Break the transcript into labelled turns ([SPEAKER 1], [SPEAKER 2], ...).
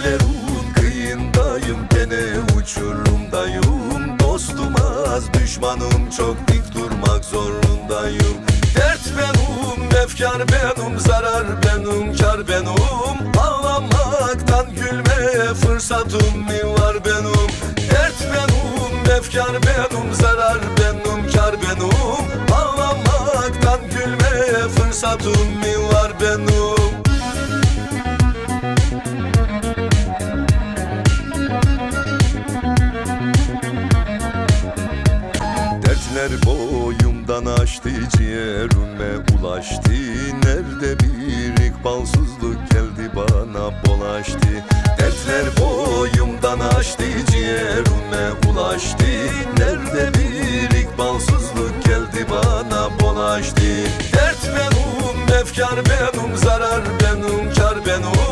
[SPEAKER 1] Dertlerin kıyındayım gene uçurumdayım. Dostum az düşmanım çok dik durmak zorundayım. Dert benim, efkar benim, zarar benim, kar benim Ağlamaktan gülmeye fırsatım mı var benim Dert benim, efkar benim, zarar benim, kar benim Ağlamaktan gülmeye fırsatım mı var benim Dertler boyumdan aştı ciğerime ulaştı. Nerede bir ikbalsızlık geldi bana bulaştı Dertler boyumdan aştı ciğerime ulaştı. Nerede bir ikbalsızlık geldi bana bulaştı Dert benim, efkar benim, zarar benim, kar benim